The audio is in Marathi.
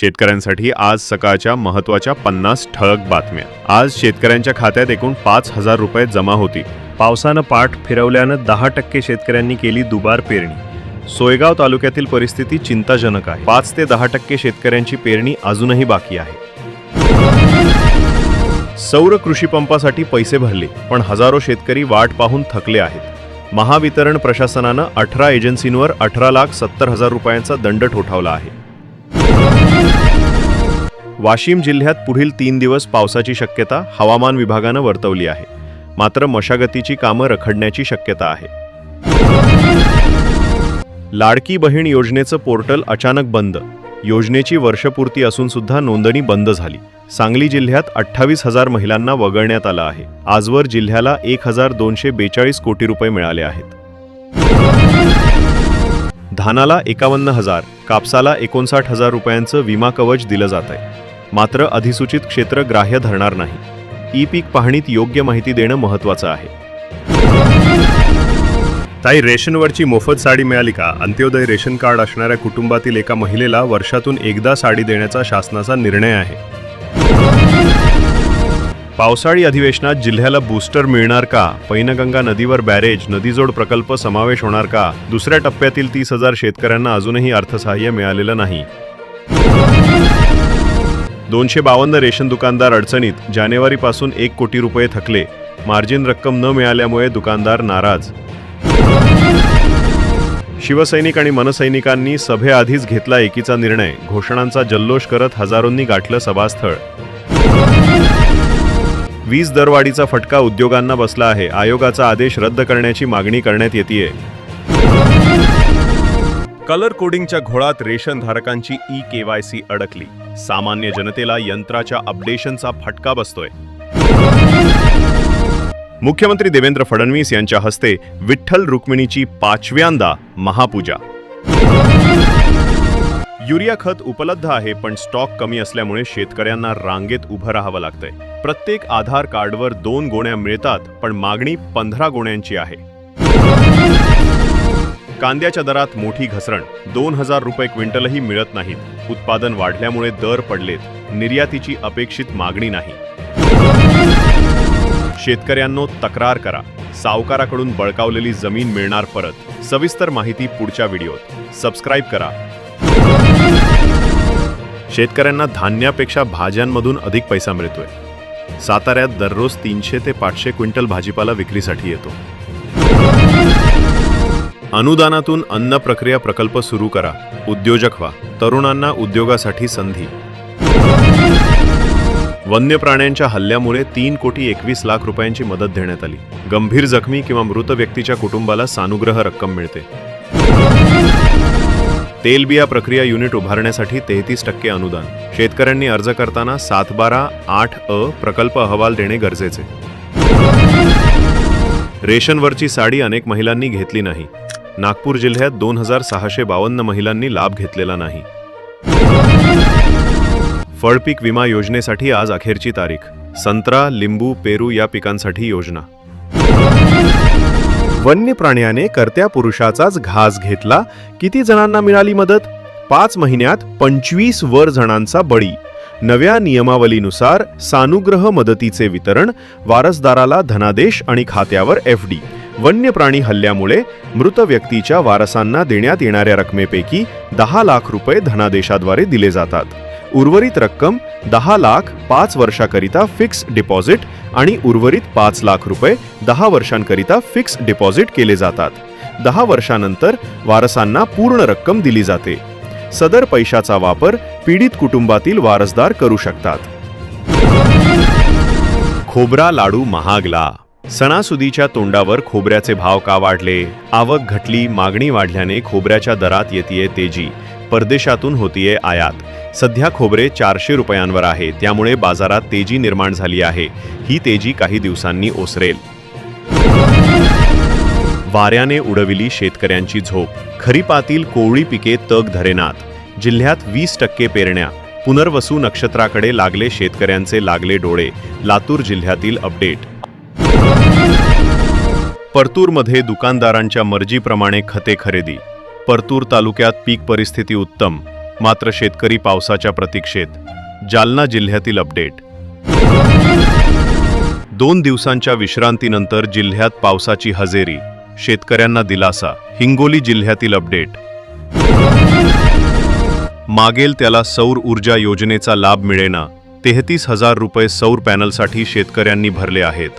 शेतकऱ्यांसाठी आज सकाळच्या महत्त्वाच्या पन्नास ठळक बातम्या. आज शेतकऱ्यांच्या खात्यात एकूण पाच हजार रुपये जमा होती. पावसानं पाठ फिरवल्यानं दहा टक्के शेतकऱ्यांनी केली दुबार पेरणी. सोयगाव तालुक्यातील परिस्थिती चिंताजनक आहे. पाच ते दहा टक्के शेतकऱ्यांची पेरणी अजूनही बाकी आहे. सौर कृषी पंपासाठी पैसे भरले पण हजारो शेतकरी वाट पाहून थकले आहेत. महावितरण प्रशासनानं अठरा एजन्सींवर अठरा लाख सत्तर हजार रुपयांचा दंड ठोठावला आहे. वाशिम जिल्ह्यात पुढील तीन दिवस पावसाची शक्यता हवामान विभागानं वर्तवली आहे. मात्र मशागतीची कामं रखडण्याची शक्यता आहे. लाडकी बहीण योजनेचं पोर्टल अचानक बंद. योजनेची वर्षपूर्ती असून सुद्धा नोंदणी बंद झाली. सांगली जिल्ह्यात अठ्ठावीस हजार महिलांना वगळण्यात आलं आहे. आजवर जिल्ह्याला एक हजार दोनशे बेचाळीस कोटी रुपये मिळाले आहेत. धानाला एकावन्न हजार कापसाला एकोणसाठ हजार रुपयांचं विमा कवच दिलं जात आहे मात्र अधिसूचित क्षेत्र ग्राह्य धरणार नाही. ई पीक पाहणीत योग्य माहिती देणं महत्वाचं आहे. ताई रेशनवरची मोफत साडी मिळाली का? अंत्योदय रेशन कार्ड असणाऱ्या कुटुंबातील एका महिलेला वर्षातून एकदा साडी देण्याचा शासनाचा निर्णय आहे. पावसाळी अधिवेशनात जिल्ह्याला बूस्टर मिळणार का? पैनगंगा नदीवर बॅरेज नदीजोड प्रकल्प समावेश होणार का? दुसऱ्या टप्प्यातील तीस हजार शेतकऱ्यांना अजूनही अर्थसहाय्य मिळालेलं नाही. दोनशे बावन्न रेशन दुकानदार अडचणीत जानेवारीपासून एक कोटी रुपये थकले. मार्जिन रक्कम न मिळाल्यामुळे दुकानदार नाराज. शिवसैनिक आणि मनसैनिकांनी सभेआधीच घेतला एकीचा निर्णय. घोषणांचा जल्लोष करत हजारोंनी गाठलं सभास्थळ. वीज दरवाढीचा फटका उद्योगांना बसला आहे. आयोगाचा आदेश रद्द करण्याची मागणी करण्यात येते कलर कोडिंगच्या घोळात रेशन धारकांची ई केवायसी अडकली. सामान्य जनतेला यंत्राच्या अपडेशनचा फटका बसतोय. मुख्यमंत्री देवेंद्र फडणवीस यांच्या हस्ते विठ्ठल रुक्मिणीची पाचव्यांदा महापूजा. युरिया खत उपलब्ध आहे पण स्टॉक कमी असल्यामुळे शेतकऱ्यांना रांगेत उभं राहावं लागतंय. प्रत्येक आधार कार्डवर दोन गोण्या मिळतात पण मागणी पंधरा गोण्यांची आहे. कांद्याच्या दरात मोठी घसरण. दोन हजार रुपये क्विंटलही मिळत नाहीत. उत्पादन वाढल्यामुळे दर पडलेत. निर्यातीची अपेक्षित मागणी नाही. शेतकऱ्यांनो तक्रार करा. सावकाराकडून बळकावलेली जमीन मिळणार परत. सविस्तर माहिती पुढच्या व्हिडिओत. सबस्क्राईब करा. शेतकऱ्यांना धान्यापेक्षा भाज्यांमधून अधिक पैसा मिळतोय. साताऱ्यात दररोज तीनशे ते पाचशे क्विंटल भाजीपाला विक्रीसाठी येतो. अनुदानातून अन्न प्रक्रिया प्रकल्प सुरू करा. उद्योजक व्हा. तरुणांना उद्योगासाठी संधी. वन्य प्राण्यांच्या हल्ल्यामुळे तीन कोटी एकवीस लाख रुपयांची मदत देण्यात आली. गंभीर जखमी किंवा मृत व्यक्तीच्या कुटुंबाला सानुग्रह रक्कम मिळते. तेलबिया प्रक्रिया युनिट उभारण्यासाठी तेहतीस टक्के अनुदान. शेतकऱ्यांनी अर्ज करताना सात बारा आठ अ प्रकल्प अहवाल देणे गरजेचे. रेशनवरची साडी अनेक महिलांनी घेतली नाही. नागपूर जिल्ह्यात दोन हजार सहाशे बावन्न महिलांनी लाभ घेतलेला नाही. फळपीक विमा योजनेसाठी आज अखेरची तारीख. संत्रा लिंबू पेरू या पिकांसाठी योजना. वन्य प्राण्याने कर्त्या पुरुषाचाच घास घेतला. किती जणांना मिळाली मदत? पाच महिन्यात पंचवीस वर जणांचा बळी. नव्या नियमावलीनुसार सानुग्रह मदतीचे वितरण वारसदाराला धनादेश आणि खात्यावर एफ डी. वन्य प्राणी हल्ल्यामुळे मृत व्यक्तीच्या वारसांना देण्यात येणाऱ्या रकमेपैकी दहा लाख रुपये धनादेशाद्वारे दिले जातात. उर्वरित रक्कम दहा लाख पाच वर्षाकरिता फिक्स डिपॉझिट आणि उर्वरित पाच लाख रुपये दहा वर्षांकरिता फिक्स डिपॉझिट केले जातात. दहा वर्षानंतर वारसांना पूर्ण रक्कम दिली जाते. सदर पैशाचा वापर पीडित कुटुंबातील वारसदार करू शकतात. खोबरा लाडू महागला सणासुदीच्या तोंडावर खोबऱ्याचे भाव का वाढले? आवक घटली मागणी वाढल्याने खोबऱ्याच्या दरात येतेय तेजी. परदेशातून होतीये आयात. सध्या खोबरे चारशे रुपयांवर आहे त्यामुळे बाजारात तेजी निर्माण झाली आहे. ही तेजी काही दिवसांनी ओसरेल. वाऱ्याने उडविली शेतकऱ्यांची झोप. खरीपातील कोवळी पिके तग धरेनात. जिल्ह्यात वीस टक्के पेरण्या. पुनर्वसू नक्षत्राकडे लागले शेतकऱ्यांचे लागले डोळे. लातूर जिल्ह्यातील अपडेट. परतूरमध्ये दुकानदारांच्या मर्जीप्रमाणे खते खरेदी. परतूर तालुक्यात पीक परिस्थिती उत्तम मात्र शेतकरी पावसाच्या प्रतीक्षेत. जालना जिल्ह्यातील अपडेट. दोन दिवसांच्या विश्रांतीनंतर जिल्ह्यात पावसाची हजेरी शेतकऱ्यांना दिलासा हिंगोली जिल्ह्यातील अपडेट. मागेल त्याला सौर ऊर्जा योजनेचा लाभ मिळेना तेहतीस हजार रुपये सौर पॅनलसाठी शेतकऱ्यांनी भरले आहेत.